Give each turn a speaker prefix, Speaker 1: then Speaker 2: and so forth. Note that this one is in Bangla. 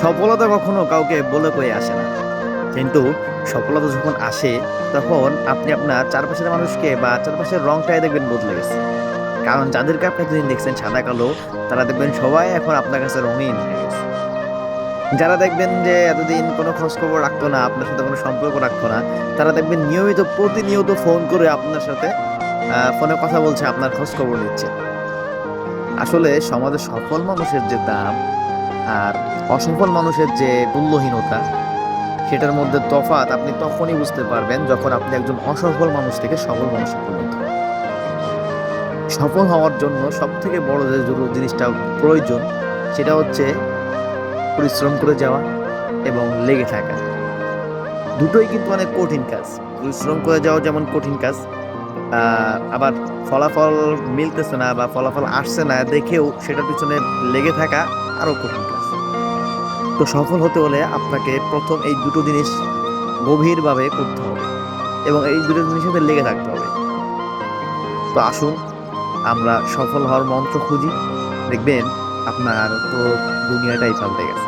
Speaker 1: সফলতা কখনো কাউকে বলে কয়ে আসে না। কিন্তু সফলতা যখন আসে, তখন আপনি আপনার চারপাশের মানুষকে বা চারপাশের রংটাই দেখবেন বদলে গেছে। কারণ যাদেরকে আপনি এতদিন দেখছেন, সাদা, কালো, তারা দেখবেন সবাই এখন আপনার কাছে রঙিন হয়ে গেছে। যারা দেখবেন যে এতদিন কোনো খোঁজ খবর রাখতো না, আপনার সাথে কোনো সম্পর্ক রাখতো না, তারা দেখবেন নিয়মিত, প্রতিনিয়ত ফোন করে আপনার সাথে ফোনে কথা বলছে, আপনার খোঁজ খবর নিচ্ছে। আসলে সমাজে সফল মানুষের যে দাম আর অসফল মানুষের যে মূল্যহীনতা সেটার মধ্যে তফাৎ আপনি তখনই বুঝতে পারবেন যখন আপনি একজন অসফল মানুষ থেকে সফল মানুষে পরিণত সফল হওয়ার জন্য সব থেকে বড় যে জিনিসটা প্রয়োজন, সেটা হচ্ছে পরিশ্রম করে যাওয়া এবং লেগে থাকা। দুটোই কিন্তু অনেক কঠিন কাজ। পরিশ্রম করে যাওয়া যেমন কঠিন কাজ আবার ফলাফল মিলতেছে না বা ফলাফল আসছে না, দেখেও সেটার পিছনে লেগে থাকা আরও কঠিন কাজ। তো সফল হতে হলে আপনাকে প্রথম এই দুটো জিনিস গভীরভাবে করতে হবে এবং এই দুটো জিনিসের সাথে লেগে থাকতে হবে। তো আসুন, আমরা সফল হওয়ার মন্ত্র খুঁজি। দেখবেন আপনার তো দুনিয়াটাই পাল্টে গেছে।